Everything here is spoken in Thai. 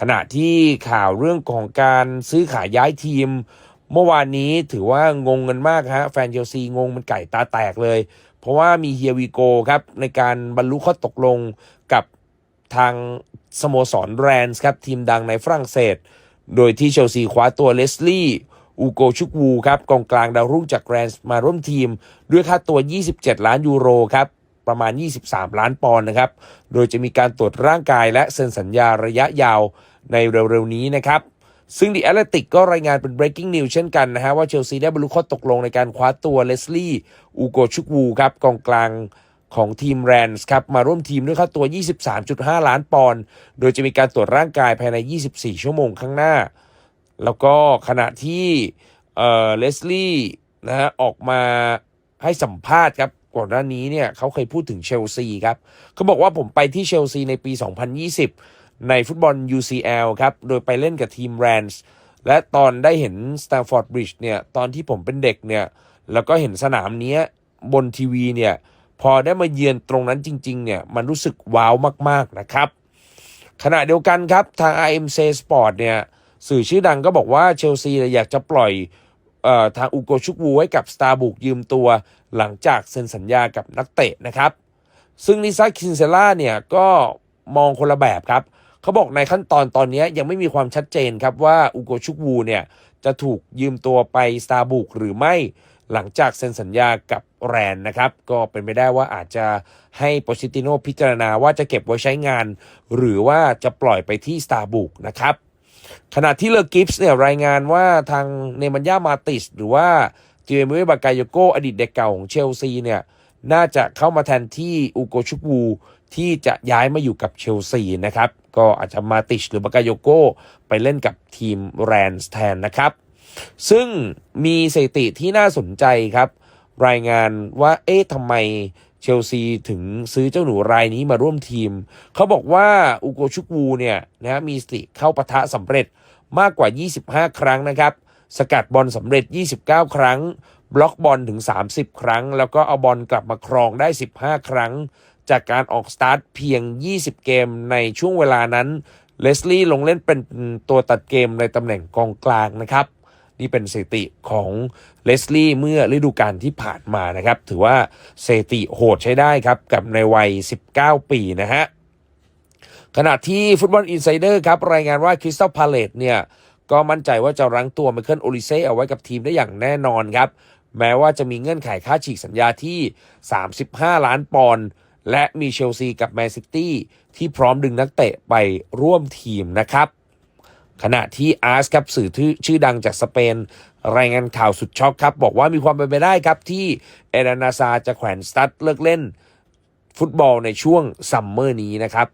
ขณะที่ข่าวเรื่องของการซื้อขายย้ายทีม เมื่อวานนี้ถือว่างงกันมากฮะแฟนเชลซีงงมันไก่ตาแตกเลย เพราะว่ามีเฮียวีโกครับ ในการบรรลุข้อตกลงกับทางสโมสรแรนส์ครับ ทีมดังในฝรั่งเศส โดยที่เชลซีคว้าตัวเลสลี่อูโกชุกวูครับกองกลางดาวรุ่งจากแรนส์มาร่วมทีม ด้วยค่าตัว 27 ล้านยูโรครับ ประมาณ 23 ล้านปอนด์นะครับ โดยจะมีการตรวจร่างกายและเซ็นสัญญาระยะยาวในเร็วๆนี้นะครับซึ่ง The Athletic ก็รายงานเป็น breaking news เช่นกันนะฮะว่าเชลซีได้บรรลุข้อตกลงในการคว้าตัวเลสลี่อูโกชุกวูครับกองกลางของทีมแรนส์ครับมาร่วมทีมด้วยค่าตัว 23.5 ล้านปอนด์โดยจะมีการตรวจร่างกายภายใน 24 ชั่วโมงข้างหน้า แล้วก็ขณะที่เอ่อเลสลี่นะฮะออกมาให้สัมภาษณ์ครับก่อนหน้านี้เนี่ยเขาเคยพูดถึงเชลซีครับเขาบอกว่าผมไปที่เชลซีในปี 2020 ในฟุตบอล UCL ครับ โดยไปเล่นกับทีมแรนส์และตอนได้เห็น Stamford Bridge เนี่ยตอนที่ผมเป็นเด็กเนี่ยแล้วก็เห็นสนามนี้บนทีวีเนี่ยพอได้มาเยือนตรงนั้นจริง ๆ เนี่ยมันรู้สึกว้าวมาก ๆ นะครับ ขณะเดียวกันครับ ทาง RMC Sport เนี่ยสื่อชื่อดังก็บอกว่าเชลซีอยากจะปล่อย ทางอูโกชุกวูไว้กับสตาร์บุกยืมตัวหลังจากเซ็นสัญญากับนักเตะนะครับ ซึ่งนิซาคินเซล่าเนี่ยก็มองคนละแบบครับเขาบอกในขั้นตอนตอนนี้ยังไม่มีความชัดเจนครับว่าอูโกชุกวูเนี่ยจะถูกยืมตัวไปสตาร์บุกหรือไม่หลังจากเซ็นสัญญากับแรนนะครับ ก็เป็นไปได้ว่าอาจจะให้โปชิติโนพิจารณาว่าจะเก็บไว้ใช้งาน หรือว่าจะปล่อยไปที่สตาร์บุกนะครับ ขณะที่เลอกิฟส์เนี่ยรายงานว่าทางเนมันยามาติส หรือว่าเจเมเวบากายโยโกอดีตเด็กเก่าของเชลซีเนี่ยน่าจะเข้ามาแทนที่อูโกชุกูที่จะย้ายมาอยู่กับเชลซีนะครับ ก็อาจจะมาติชหรือบากายโยโกไปเล่นกับทีมแรนส์แทนนะครับ ซึ่งมีสถิติที่น่าสนใจครับ รายงานว่าเอ๊ะทำไม เชลซีถึงซื้อเจ้าหนูรายนี้มาร่วมทีม เขาบอกว่าอูโกชุกวูเนี่ยนะมีสติเข้าปะทะสำเร็จมากกว่า 25 ครั้งนะครับ สกัดบอลสำเร็จ 29 ครั้ง บล็อกบอลถึง 30 ครั้ง แล้วก็เอาบอลกลับมาครองได้ 15 ครั้ง จากการออกสตาร์ทเพียง 20 เกมในช่วงเวลานั้นเลสลี่ลงเล่นเป็นตัวตัดเกมในตำแหน่งกองกลางนะครับ นี่เป็นสถิติของเลสลี่เมื่อฤดูกาลที่ผ่านมานะครับ ถือว่าสถิติโหดใช้ได้ครับ กับในวัย 19 ปีนะฮะขณะที่ฟุตบอลอินไซเดอร์ครับ รายงานว่าคริสตัลพาเลตเนี่ย ก็มั่นใจว่าจะรั้งตัวไมเคิลโอลิเซ่เอาไว้กับทีมได้อย่างแน่นอนครับ แม้ว่าจะมีเงื่อนไขค่าฉีกสัญญาที่ 35 ล้านปอนด์และมีเชลซีกับแมนซิตี้ที่พร้อมดึงนักเตะไปร่วมทีมนะครับ ขณะที่อาร์สครับสื่อชื่อดังจากสเปน รายงานข่าวสุดช็อกครับ บอกว่ามีความเป็นไปได้ครับที่เอเดนาซาจะแขวนสตัดเลิกเล่น ฟุตบอลในช่วงซัมเมอร์นี้นะครับ